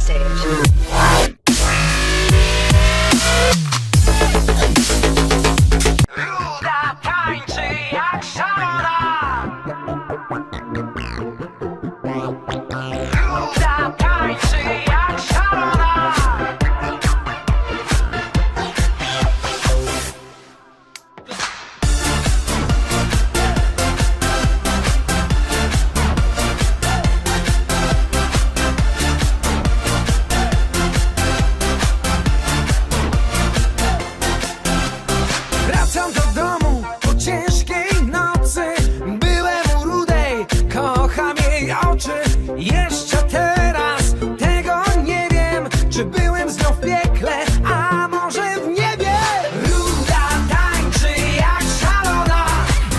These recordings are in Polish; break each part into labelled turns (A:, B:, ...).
A: stage. Jeszcze teraz tego nie wiem Czy byłem znów w piekle, a może w niebie. Ruda tańczy jak szalona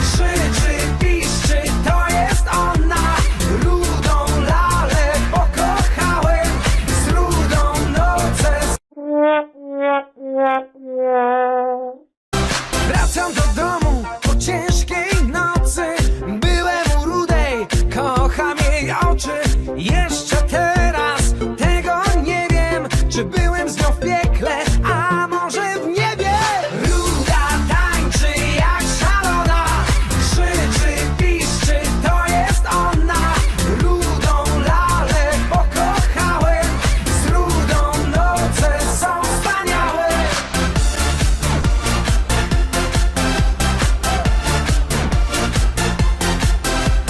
A: Krzyczy, piszczy, to jest ona. Rudą lalę pokochałem Z rudą noce Wracam do domu po ciężkiej nocy. Byłem u rudej, kocham jej oczy Jeszcze